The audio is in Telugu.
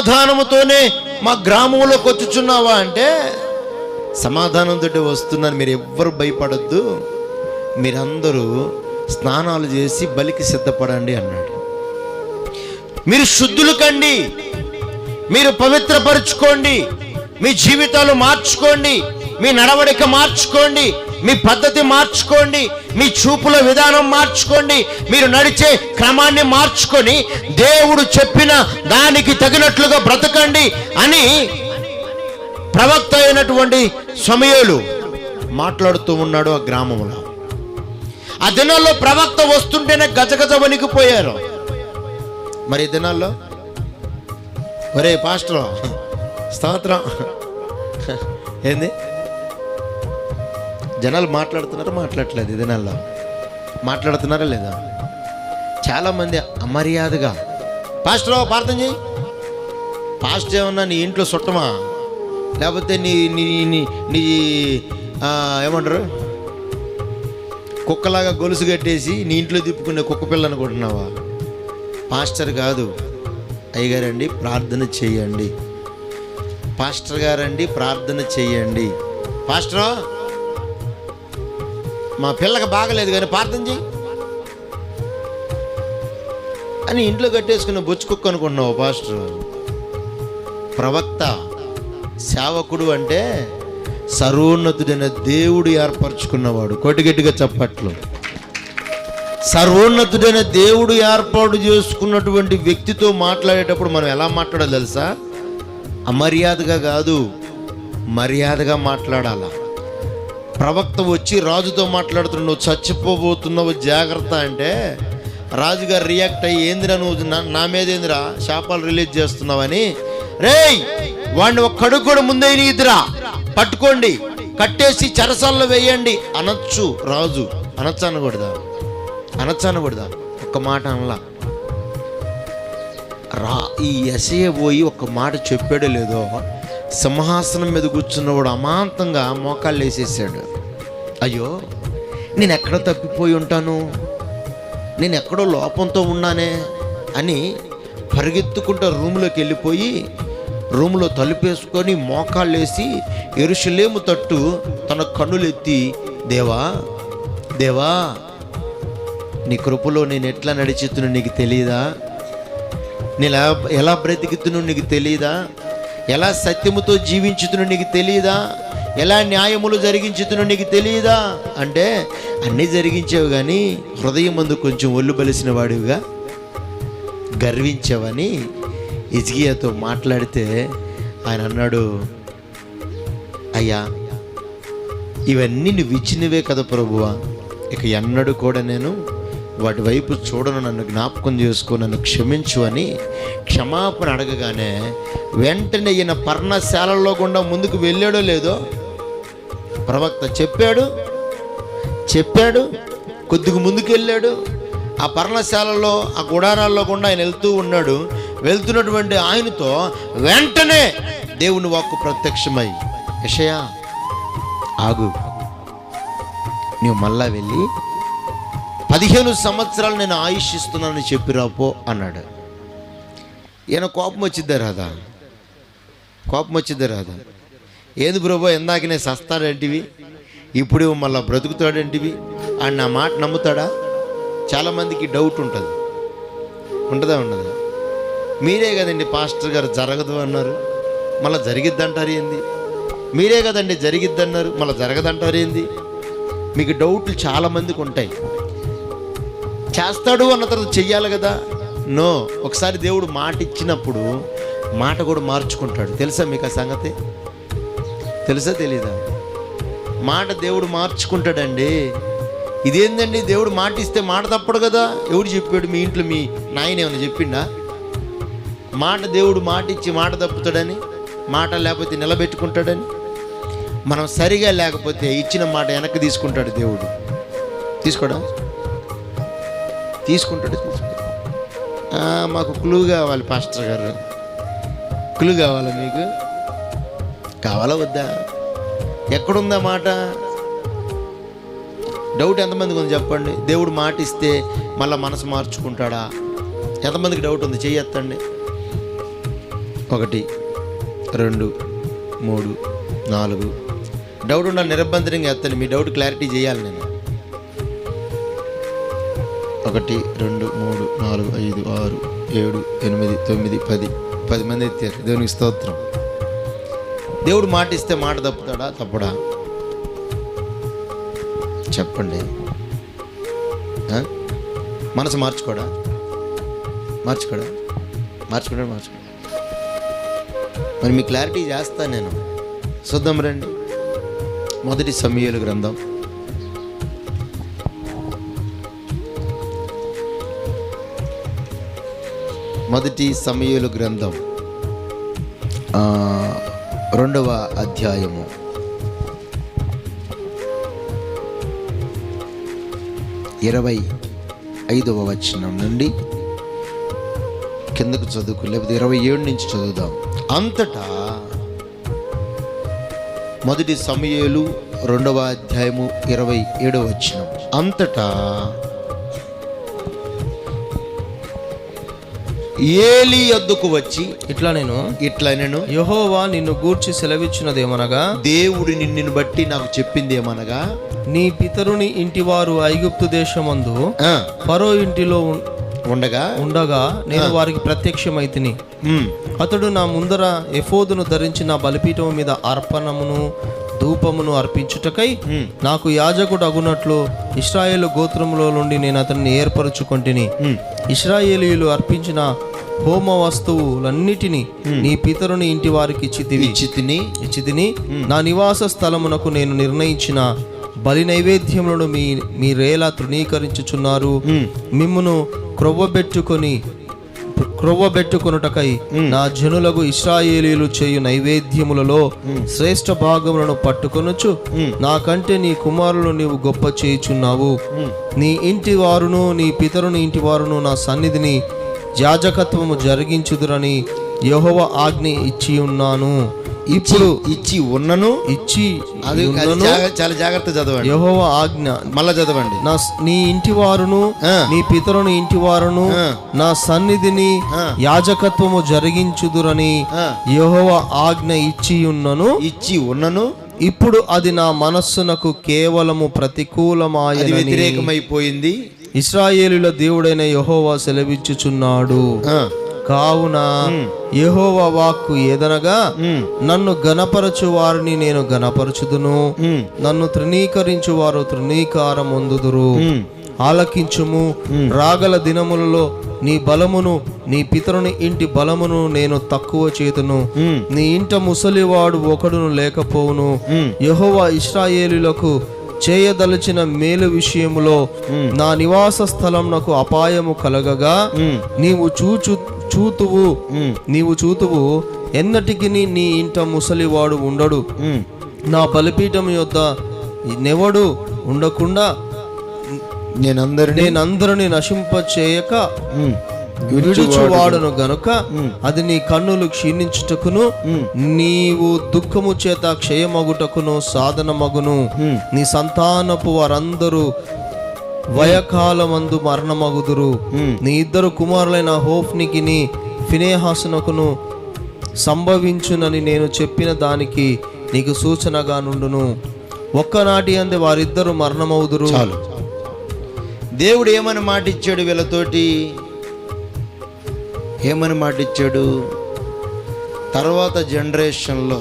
సమాధానముతోనే మా గ్రామంలోకి వచ్చుచున్నావా అంటే సమాధానంతో వస్తున్నాను మీరు ఎవ్వరు భయపడద్దు. మీరందరూ స్నానాలు చేసి బలికి సిద్ధపడండి అన్నాడు. మీరు శుద్ధులు కండి. మీరు పవిత్రపరుచుకోండి. మీ జీవితాలు మార్చుకోండి. మీ నడవడిక మార్చుకోండి. మీ పద్ధతి మార్చుకోండి మీ చూపుల విధానం మార్చుకోండి మీరు నడిచే క్రమాన్ని మార్చుకొని దేవుడు చెప్పిన దానికి తగినట్లుగా బ్రతకండి అని ప్రవక్త అయినటువంటి సమయలు మాట్లాడుతూ ఉన్నాడు ఆ గ్రామంలో. ఆ దినాల్లో ప్రవక్త వస్తుంటేనే గజగజ వణికిపోయారు. మరి దినాల్లో? ఒరే పాస్టర్ స్తోత్రం. ఏంది? జనాలు మాట్లాడుతున్నారా మాట్లాడట్లేదు ఈ దినాల్లో మాట్లాడుతున్నారా లేదా? చాలామంది అమర్యాదగా పాస్టర్ ప్రార్థన చేయి పాస్టర్ ఏమన్నా నీ ఇంట్లో చుట్టమా లేకపోతే నీ నీ నీ నీ ఏమంటారు? కుక్కలాగా గొలుసు కట్టేసి నీ ఇంట్లో తిప్పుకునే కుక్క పిల్ల అనుకుంటున్నావా పాస్టర్ కాదు. అయ్యగారండి ప్రార్థన చేయండి పాస్టర్ గారండి ప్రార్థన చేయండి పాస్టరా మా పిల్లకి బాగలేదు కానీ ప్రార్థన చేయి అని ఇంట్లో కట్టేసుకున్న బొచ్చు కుక్క అనుకుంటున్నావు పాస్టర్. ప్రవక్త సేవకుడు అంటే సర్వోన్నతుడైన దేవుడు ఏర్పరచుకున్నవాడు. కొటిగట్టిగా చప్పట్లు. సర్వోన్నతుడైన దేవుడు ఏర్పాటు చేసుకున్నటువంటి వ్యక్తితో మాట్లాడేటప్పుడు మనం ఎలా మాట్లాడాలి తెలుసా? అమర్యాదగా కాదు మర్యాదగా మాట్లాడాల? ప్రవక్త వచ్చి రాజుతో మాట్లాడుతున్నావు నువ్వు చచ్చిపోబోతున్నావు జాగ్రత్త అంటే రాజుగారు రియాక్ట్ అయ్యి ఏందిరా నువ్వు నా- నా మీద ఏందిరా శాపాలు రిలీజ్ చేస్తున్నావని రేయ్ వాడిని ఒక్క అడుగు కూడా ముందే నీదిరా పట్టుకోండి కట్టేసి చెరసాల్లో వేయండి అనొచ్చు రాజు. అనొచ్చు అనకూడదా? అనొచ్చు అనకూడదా? ఒక్క మాట అనలా. రా ఈ ఎసయ పోయి ఒక మాట చెప్పాడో లేదో సింహాసనం మీద కూర్చున్నవాడు అమాంతంగా మోకాళ్ళు వేసేసాడు. అయ్యో నేను ఎక్కడ తప్పిపోయి ఉంటాను నేను ఎక్కడో లోపంతో ఉన్నానే అని పరిగెత్తుకుంటూ రూమ్లోకి వెళ్ళిపోయి రూమ్లో తలుపేసుకొని మోకాళ్ళు వేసి ఎరుషలేము తట్టు తన కన్నులెత్తి దేవా దేవా నీ కృపలో నేను ఎట్లా నడిచితును నీకు తెలియదా నేను ఎలా ఎలా బ్రతికుతును నీకు తెలియదా ఎలా సత్యముతో జీవించుతును నీకు తెలియదా ఎలా న్యాయములు జరిగించుతును నీకు తెలియదా అంటే అన్నీ జరిగించావు కానీ హృదయం ముందు కొంచెం ఒళ్ళు బలిసిన వాడివిగా గర్వించావని ఇజ్గియాతో మాట్లాడితే ఆయన అన్నాడు అయ్యా ఇవన్నీ నువ్వు ఇచ్చినవే కదా ప్రభువా. ఇక ఎన్నడూ కూడా నేను వాటి వైపు చూడను నన్ను జ్ఞాపకం చేసుకో నన్ను క్షమించు అని క్షమాపణ అడగగానే వెంటనే ఈయన పర్ణశాలలో గుండా ముందుకు వెళ్ళాడో లేదో ప్రవక్త చెప్పాడు చెప్పాడు కొద్దిగా ముందుకు వెళ్ళాడు. ఆ పర్ణశాలలో ఆ గుడారాల్లో కూడా ఆయన వెళ్తూ ఉన్నాడు. వెళ్తున్నటువంటి ఆయనతో వెంటనే దేవుని వాక్కు ప్రత్యక్షమై యషయా ఆగు. నువ్వు మళ్ళా వెళ్ళి పదిహేను సంవత్సరాలు నేను ఆయుష్ ఇస్తున్నానని చెప్పి రాపో అన్నాడు. ఈయన కోపం వచ్చిద్దా రాదా కోపం వచ్చిద్దా రాదా ఏంది ఇందాక నేను సస్తాడంటివి ఇప్పుడు మళ్ళీ బ్రతుకుతాడంటివి? అని నా మాట నమ్ముతాడా? చాలామందికి డౌట్ ఉంటుంది. ఉంటుందా ఉండదా? మీరే కదండి పాస్టర్ గారు జరగదు అన్నారు. మళ్ళీ జరిగిద్దంటారు ఏంది? మీరే కదండి జరిగిద్దన్నారు మళ్ళీ జరగదంటారు ఏంది? మీకు డౌట్లు చాలామందికి ఉంటాయి. చేస్తాడు అన్న తర్వాత చెయ్యాలి కదా? నో. ఒకసారి దేవుడు మాట ఇచ్చినప్పుడు మాట కూడా మార్చుకుంటాడు. తెలుసా మీకు ఆ సంగతి? తెలుసా తెలీదా? మాట దేవుడు మార్చుకుంటాడండి. ఇదేందండి? దేవుడు మాట ఇస్తే మాట తప్పడు కదా? ఎవడు చెప్పాడు మీ ఇంట్లో మీ నాయన ఏమైనా చెప్పిండా? మాట దేవుడు మాట ఇచ్చి మాట తప్పుతాడని మాట లేకపోతే నిలబెట్టుకుంటాడని? మనం సరిగా లేకపోతే ఇచ్చిన మాట వెనక్కి తీసుకుంటాడు దేవుడు. తీసుకోడా తీసుకుంటాడు. తీసుకుంటాడు మాకు క్లూ కావాలి పాస్టర్ గారు. క్లూ కావాలా మీకు? కావాలా వద్దా? ఎక్కడుందా మాట? డౌట్ ఎంతమందికి ఉంది చెప్పండి? దేవుడు మాట ఇస్తే మళ్ళీ మనసు మార్చుకుంటాడా? ఎంతమందికి డౌట్ ఉంది? చెయ్యొత్తండి. ఒకటి రెండు మూడు నాలుగు. డౌట్ ఉండాలి నిరభ్యంతరంగా ఎత్తండి. మీ డౌట్ క్లారిటీ చేయాలి నేను. ఒకటి రెండు మూడు నాలుగు ఐదు ఆరు ఏడు ఎనిమిది తొమ్మిది పది. పది మంది ఎత్తారు. దేవునికి స్తోత్రం. దేవుడు మాట ఇస్తే మాట తప్పుతాడా? తప్పుడా? చెప్పండి. మనసు మార్చుకోడా? మార్చుకోడా? మార్చుకోడా మార్చుకోడా? మరి మీ క్లారిటీ చేస్తా నేను. చూద్దాం రండి. మొదటి సమయాలు గ్రంథం. మొదటి సమయలు గ్రంథం రెండవ అధ్యాయము. ఇరవై ఐదవ వచనం నుండి కిందకు చదువుకు లేకపోతే ఇరవై ఏడు నుంచి చదువుదాం. అంతటా మొదటి సమయలు రెండవ అధ్యాయము ఇరవై ఏడవ వచనం. అంతటా ఏలి వద్దకు వచ్చి ఇట్లా నేను ఇట్లా నేను యహోవా నిన్ను గూర్చి సెలవిచ్చినదేమనగా దేవుడు నిన్ను బట్టి నాకు చెప్పింది ఏమనగా నీ పితరుని ఇంటివారు ఐగుప్తు దేశమందు ఫరో ఇంటిలో ఉండగా ఉండగా నేను వారికి ప్రత్యక్షమైతిని. అతడు నా ముందర ఎఫోదును ధరించి నా బలిపీఠం మీద అర్పణమును ధూపమును అర్పించుటకై నాకు యాజకుడు అగునట్లు ఇస్రాయేలు గోత్రములో నుండి నేను అతన్ని ఏర్పరచుకొంటిని. ఉమ్, ఇస్రాయేలీయులు అర్పించిన హోమ వస్తువులన్నిటినీ నీ పితరుని ఇంటి వారికి ఇచ్చితివి. ఇచ్చి తిని ఇచ్చి తిని నా నివాస స్థలమునకు నేను నిర్ణయించిన బలి నైవేద్యములను మీ మీరేలా తృణీకరించుచున్నారు. ఉమ్, మిమ్మును క్రొవ్వబెట్టుకొని క్రొవ్వబెట్టుకొనుటకై నా జనులకు ఇస్రాయేలీలు చేయు నైవేద్యములలో శ్రేష్ఠ భాగములను పట్టుకొనొచ్చు నాకంటే నీ కుమారులు నీవు గొప్ప చేయుచున్నావు. నీ ఇంటి వారును నీ పితరుని ఇంటి వారును నా సన్నిధిని యాజకత్వము జరిగించుదురని యెహోవ ఆజ్ఞ ఇచ్చి ఉన్నాను. ఇప్పుడు ఇచ్చి ఉన్నను. ఇచ్చి అది చాలా జాగ్రత్త చదవండి. యెహోవ ఆజ్ఞ. మళ్ళా చదవండి. నా నీ ఇంటి వారును. నీ పితరుని ఇంటి వారును. నా సన్నిధిని. యాజకత్వము జరిగించుదురని యెహోవ ఆజ్ఞ ఇచ్చి ఉన్నను. ఇచ్చి ఉన్నను. ఇప్పుడు అది నా మనస్సునకు కేవలము అది ప్రతికూలమాయని వ్యతిరేకమైపోయింది. ఇస్రాయేలుల దేవుడైన యెహోవా సెలవిచ్చుచున్నాడు. కావున యెహోవా వాక్కు ఏదనగా నన్ను గణపరచు వారిని నేను గణపరచుదును నన్ను తృణీకరించు వారు తృణీకారం పొందుదురు ఉమ్, ఆలకించుము రాగల దినములలో నీ బలమును నీ పితరుని ఇంటి బలమును నేను తక్కువ చేతును. నీ ఇంట ముసలివాడు ఒకడును లేకపోవును. యెహోవా ఇస్రాయేలులకు చేయదలచిన మేలు విషయములో నా నివాస స్థలంనకు అపాయము కలగగా నీవు చూచు చూతువు నీవు చూతువు ఎన్నటికి నీ ఇంట ముసలివాడు ఉండడు. నా బలిపీఠం యొద్ద నెవడు ఉండకుండా నేనందరినీ నేనందరిని నశింప చేయక విడుచువాడును గనుక అది నీ కన్నులు క్షీణించుటకును నీవు దుఃఖము చేత క్షయమగుటకును సాధనమగును. ఉమ్, నీ సంతానపు వారందరూ వయకాలమందు మరణమగుదురు. నీ ఇద్దరు కుమారులైన హోఫ్నికిని ఫినేహాసునకును సంభవించునని నేను చెప్పిన దానికి నీకు సూచనగా నుండును. ఒక్కనాటి అందే వారిద్దరు మరణమవుదురు. చాలు. దేవుడు ఏమని మాట ఇచ్చాడు వీళ్ళతోటి? ఏమని మాట ఇచ్చాడు తర్వాత జనరేషన్లో